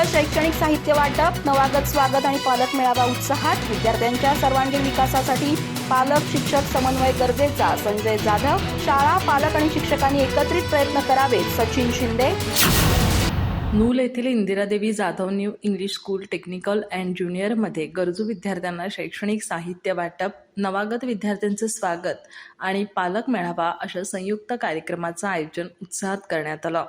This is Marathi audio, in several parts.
झालं शैक्षणिक साहित्य वाटप नवागत स्वागत आणि पालक मेळावा उत्साहात विद्यार्थ्यांच्या सर्वांगीण विकासासाठी पालक शिक्षक समन्वय गरजेचा. संजय जाधव शाळा पालक आणि शिक्षकांनी एकत्रित प्रयत्न करावेत. सचिन शिंदे. नूल येथील Indiradevi Jadhav new English school technical and ज्युनियरमध्ये गरजू विद्यार्थ्यांना शैक्षणिक साहित्य वाटप नवागत विद्यार्थ्यांचे स्वागत आणि पालक मेळावा अशा संयुक्त कार्यक्रमाचं आयोजन उत्साहात करण्यात आलं.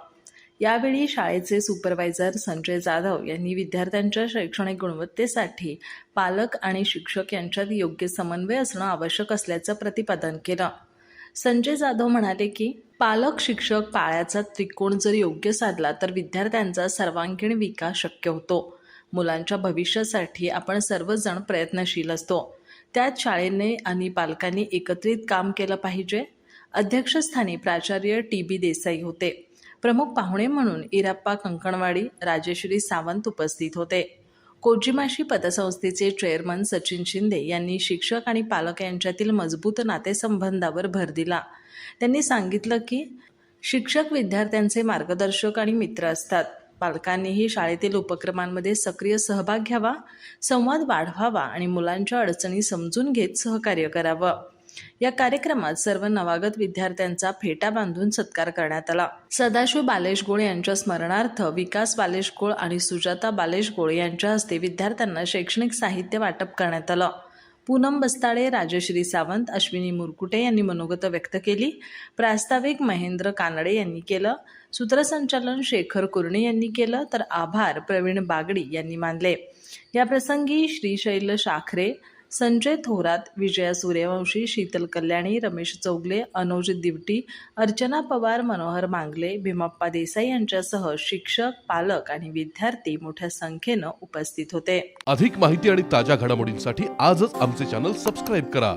यावेळी शाळेचे सुपरवायझर संजय जाधव यांनी विद्यार्थ्यांच्या शैक्षणिक गुणवत्तेसाठी पालक आणि शिक्षक यांच्यात योग्य समन्वय असणं आवश्यक असल्याचं प्रतिपादन केलं. संजय जाधव म्हणाले की पालक शिक्षक पाळ्याचा त्रिकोण जर योग्य साधला तर विद्यार्थ्यांचा सर्वांगीण विकास शक्य होतो. मुलांच्या भविष्यासाठी आपण सर्वजण प्रयत्नशील असतो. त्यात शाळेने आणि पालकांनी एकत्रित काम केलं पाहिजे. अध्यक्षस्थानी प्राचार्य टी बी देसाई होते. प्रमुख पाहुणे म्हणून इराप्पा कंकणवाडी राजेश्री सावंत उपस्थित होते. कोजिमाशी पतसंस्थेचे चेअरमन सचिन शिंदे यांनी शिक्षक आणि पालक यांच्यातील मजबूत नातेसंबंधावर भर दिला. त्यांनी सांगितलं की शिक्षक विद्यार्थ्यांचे मार्गदर्शक आणि मित्र असतात. पालकांनीही शाळेतील उपक्रमांमध्ये सक्रिय सहभाग घ्यावा संवाद वाढवावा आणि मुलांच्या अडचणी समजून घेत सहकार्य करावं. या कार्यक्रमात सर्व नवागत विद्यार्थ्यांचा फेटा बांधून सत्कार करण्यात आला. सदाशिव बालेशगोळ यांच्या स्मरणार्थ विकास बालेशगोळ आणि सुजाता बालेशगोळ यांच्या हस्ते विद्यार्थ्यांना शैक्षणिक साहित्य वाटप करण्यात आलं. पूनम बस्ताळे राजश्री सावंत अश्विनी मुरकुटे यांनी मनोगत व्यक्त केली. प्रास्ताविक महेंद्र कानडे यांनी केलं. सूत्रसंचालन शेखर कुर्णे यांनी केलं. तर आभार प्रवीण बागडी यांनी मानले. या प्रसंगी श्रीशैल शाखरे संजय थोरात विजया सूर्यवंशी शीतल कल्याणी रमेश चौगले अनुज दिवटी अर्चना पवार मनोहर मांगले भीमप्पा देसाई यांच्यासह शिक्षक पालक आणि विद्यार्थी मोठ्या संख्येनं उपस्थित होते. अधिक माहिती आणि ताज्या घडामोडींसाठी आजच आमचे चॅनल सबस्क्राईब करा.